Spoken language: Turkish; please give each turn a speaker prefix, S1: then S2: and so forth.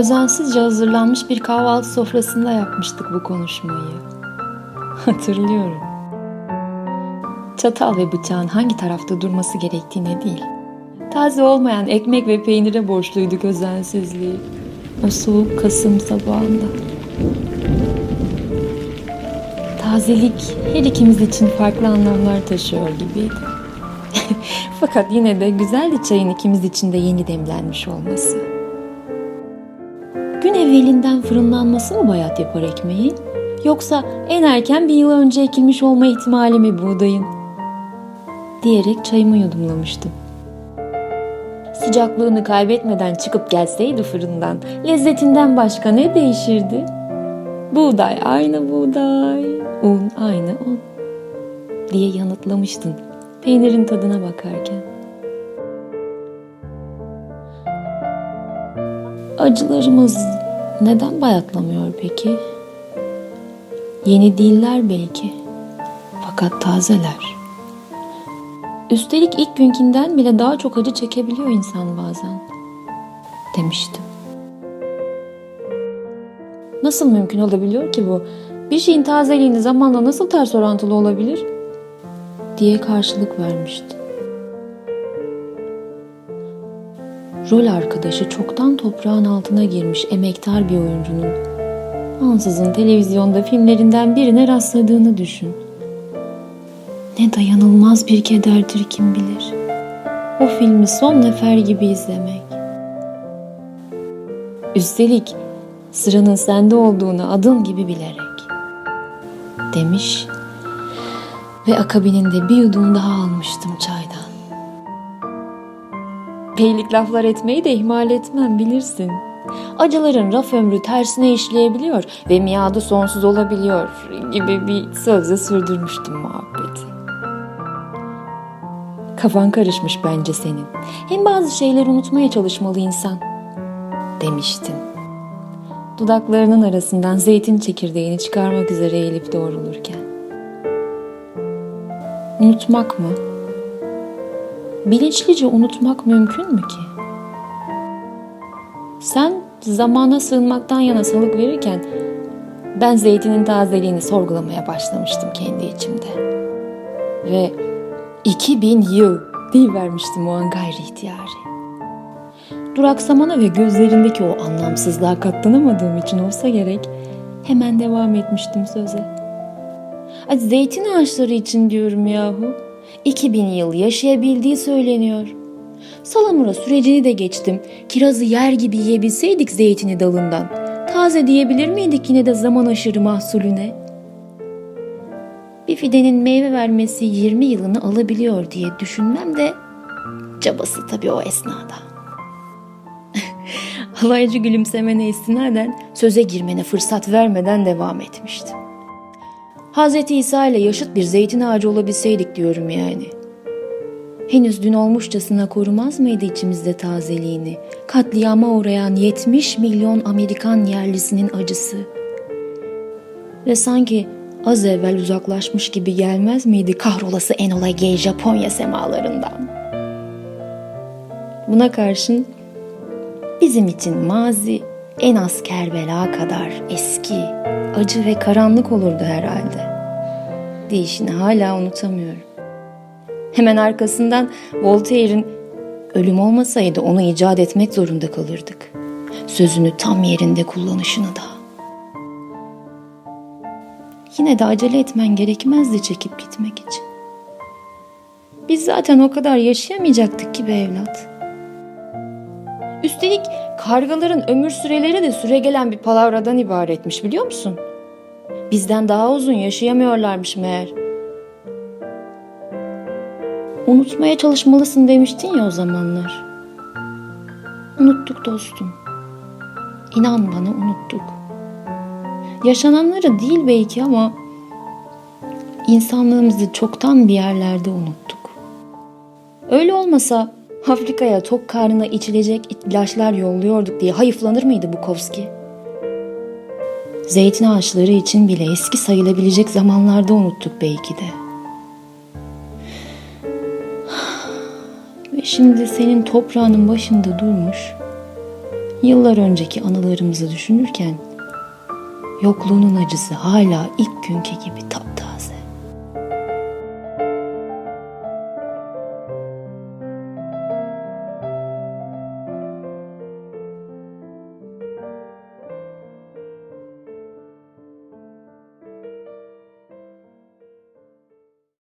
S1: Özensizce hazırlanmış bir kahvaltı sofrasında yapmıştık bu konuşmayı. Hatırlıyorum. Çatal ve bıçağın hangi tarafta durması gerektiğine değil. Taze olmayan ekmek ve peynire borçluyduk özensizliği. O soğuk Kasım sabahında. Tazelik her ikimiz için farklı anlamlar taşıyor gibiydi. Fakat yine de güzeldi çayın ikimiz için de yeni demlenmiş olması. Gün evvelinden fırınlanması mı bayat yapar ekmeğin? Yoksa en erken bir yıl önce ekilmiş olma ihtimali mi buğdayın? Diyerek çayımı yudumlamıştım. Sıcaklığını kaybetmeden çıkıp gelseydi fırından, lezzetinden başka ne değişirdi? Buğday aynı buğday, un aynı un diye yanıtlamıştın peynirin tadına bakarken. Acılarımız neden bayatlamıyor peki? Yeni değiller belki. Fakat tazeler. Üstelik ilk günkinden bile daha çok acı çekebiliyor insan bazen. Demiştim. Nasıl mümkün olabiliyor ki bu? Bir şeyin tazeliğini zamanla nasıl ters orantılı olabilir? Diye karşılık vermişti. Rol arkadaşı çoktan toprağın altına girmiş emektar bir oyuncunun ansızın televizyonda filmlerinden birine rastladığını düşün. Ne dayanılmaz bir kederdir kim bilir. O filmi son nefer gibi izlemek. Üstelik sıranın sende olduğunu adım gibi bilerek. Demiş ve akabininde bir yudum daha almıştım çaydan. Beylik laflar etmeyi de ihmal etmem bilirsin. Acıların raf ömrü tersine işleyebiliyor ve miadı sonsuz olabiliyor gibi bir sözle sürdürmüştüm muhabbeti. Kafan karışmış bence senin. Hem bazı şeyleri unutmaya çalışmalı insan. Demiştin. Dudaklarının arasından zeytin çekirdeğini çıkarmak üzere eğilip doğrulurken. Unutmak mı? Bilinçlice unutmak mümkün mü ki? Sen zamana sığınmaktan yana salık verirken ben zeytinin tazeliğini sorgulamaya başlamıştım kendi içimde. Ve 2000 yıl vermiştim o an gayri ihtiyari. Duraksamana ve gözlerindeki o anlamsızlığa katlanamadığım için olsa gerek hemen devam etmiştim söze. Ay, zeytin ağaçları için diyorum yahu. 2000 yıl yaşayabildiği söyleniyor. Salamura sürecini de geçtim. Kirazı yer gibi yiyebilseydik zeytini dalından. Taze diyebilir miydik yine de zaman aşırı mahsulüne? Bir fidenin meyve vermesi 20 yılını alabiliyor diye düşünmem de cabası tabii o esnada. Alaycı gülümsemene istinaden söze girmene fırsat vermeden devam etmiştim. Hazreti İsa ile yaşıt bir zeytin ağacı olabilseydik diyorum yani. Henüz dün olmuşçasına korumaz mıydı içimizde tazeliğini? Katliama uğrayan 70 milyon Amerikan yerlisinin acısı. Ve sanki az evvel uzaklaşmış gibi gelmez miydi kahrolası Enola Gay Japonya semalarından? Buna karşın bizim için mazi en az Kerbela kadar eski, acı ve karanlık olurdu herhalde. Değişini hala unutamıyorum. Hemen arkasından Voltaire'in ölüm olmasaydı onu icat etmek zorunda kalırdık. Sözünü tam yerinde kullanışını da. Yine de acele etmen gerekmezdi çekip gitmek için. Biz zaten o kadar yaşayamayacaktık ki be evlat. Üstelik kargaların ömür süreleri de süre gelen bir palavradan ibaretmiş biliyor musun? Bizden daha uzun yaşayamıyorlarmış meğer. Unutmaya çalışmalısın demiştin ya o zamanlar. Unuttuk dostum. İnan bana unuttuk. Yaşananları değil belki ama insanlığımızı çoktan bir yerlerde unuttuk. Öyle olmasa Afrika'ya tok karnına içilecek ilaçlar yolluyorduk diye hayıflanır mıydı Bukowski? Zeytin ağaçları için bile eski sayılabilecek zamanlarda unuttuk belki de. Ve şimdi senin toprağının başında durmuş, yıllar önceki anılarımızı düşünürken yokluğunun acısı hala ilk günkü gibi